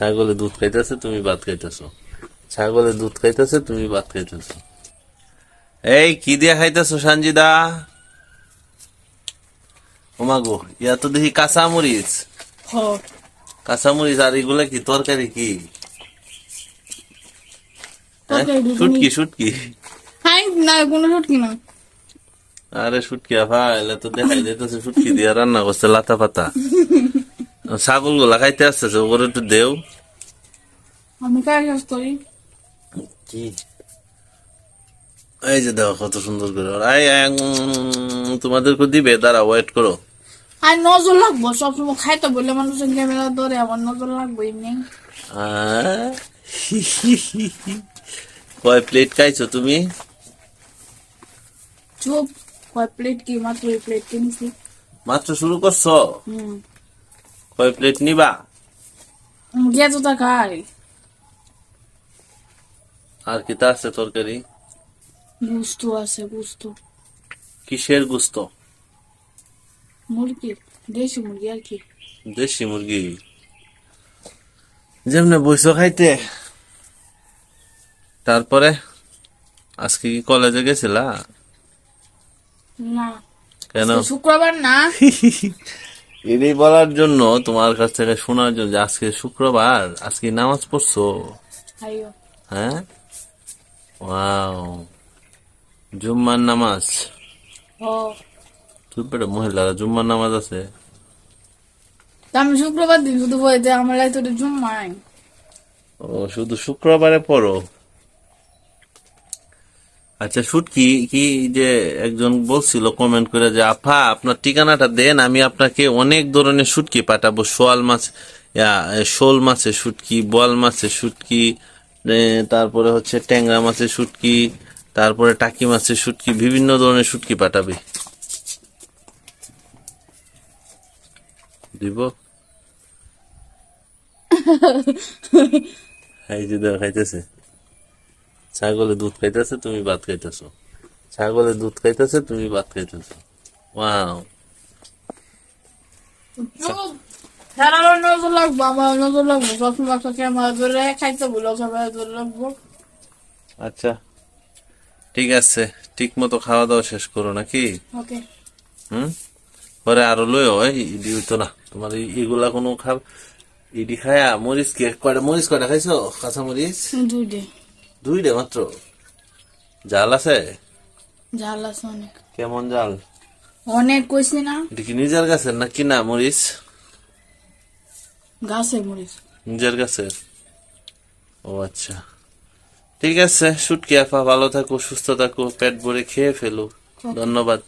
ছাগলে দুধ খাইতেছে তুমি ভাত খাইতেছো। ছাগলে দুধ খাইতেছে তুমি ভাত খাইতেছো। এই কি দিয়া খাইতেছো সঞ্জিদা ওমাগো ইয়া তো দেখি কাঁচা মরিচ কাঁচা মরিচ আর এগুলা কি তরকারি কি? হ্যাঁ? শুটকি শুটকি। না কোনো শুটকি না। আরে শুটকি আফা এলে তো দেখাই যাইতেছে শুটকি দিয়া রান্না করছে লাতা পাতা। ছাগলগুলা খাইতে আসতেছে ওগুলো একটু দেও। আমি কাজ কাজ কি? এই যে দেখো কত সুন্দর করে আই তোমাদেরকে দিবে দাঁড়া ওয়েট করো। আর নজর লাগবো সবসময় খাইতে বললে মানুষের ক্যামেরা ধরে আমার নজর লাগবো এমনি। কয় প্লেট খাইছো তুমি? চুপ কয় প্লেট কি? মাত্র প্লেট কিনছি। মাত্র শুরু করছ? হুম। কয় প্লেট নিবা গিয়ে তো তা খাই আর কি তা আছে তরকারি গুস্ত আছে গুস্ত কিসের গুস্ত মুরগি দেশি মুরগি আর কি দেশি মুরগি যেমনে বইছো খাইতে তারপরে আজকে কি কলেজে গেছিলা না কেন শুক্রবার না এটাই বলার জন্য তোমার কাছ থেকে শোনার জন্য যে আজকে শুক্রবার আজকে নামাজ পড়ছো? হ্যাঁ? ওয়াও। জুম্মার নামাজ? তুই পেটে মহিলারা জুম্মার নামাজ আছে? তা আমি শুক্রবার দিন শুধু বলতে আমার ওটা জুম্মাই ও শুধু শুক্রবারে পড়ো? আচ্ছা শুট কি কি যে একজন বলছিল কমেন্ট করে যে আফা আপনার ঠিকানাটা দেন আমি আপনাকে অনেক ধরনের শুটকি পাঠাবো। শোয়াল মাছ শোল মাছের শুটকি বল মাছের শুটকি তারপরে হচ্ছে ট্যাংরা মাছের শুটকি তারপরে টাকি মাছের শুটকি বিভিন্ন ধরনের শুটকি পাঠাবে? দিব? খাইতেছে। ছাগলে দুধ খাইতেছে তুমি ভাত খাইতেছো। ছাগলে দুধ খাইতেছে তুমি ভাত খাইতেছো। ওয়াও খেলার নজর লাগবো আমার নজর লাগবো। সবসময় একটা ক্যামেরা ধরে খাইতে বলো সবাই ধরে লাগবো আচ্ছা। ঠিক আছে ঠিক মতো খাওয়া দাওয়া শেষ করো নাকি? ওকে। হুম? পরে আরও লই ইডি হইতো না। তোমার এগুলা কোনো খাব ইডি খায়া মরিচ কে কয়টা মরিচ কয়টা খাইছো? কাঁচা মরিচ দুইটে। দুইটা মাত্র? জাল আছে? জাল আছে অনেক। কেমন জাল? অনেক কইছি না। এটা কি নিজের গাছের না কিনা মরিচ? গাছে মরিস নিজের কাছে ও আচ্ছা। ঠিক আছে শুটকি আফা ভালো থাকো সুস্থ থাকো পেট ভরে খেয়ে ফেলো ধন্যবাদ।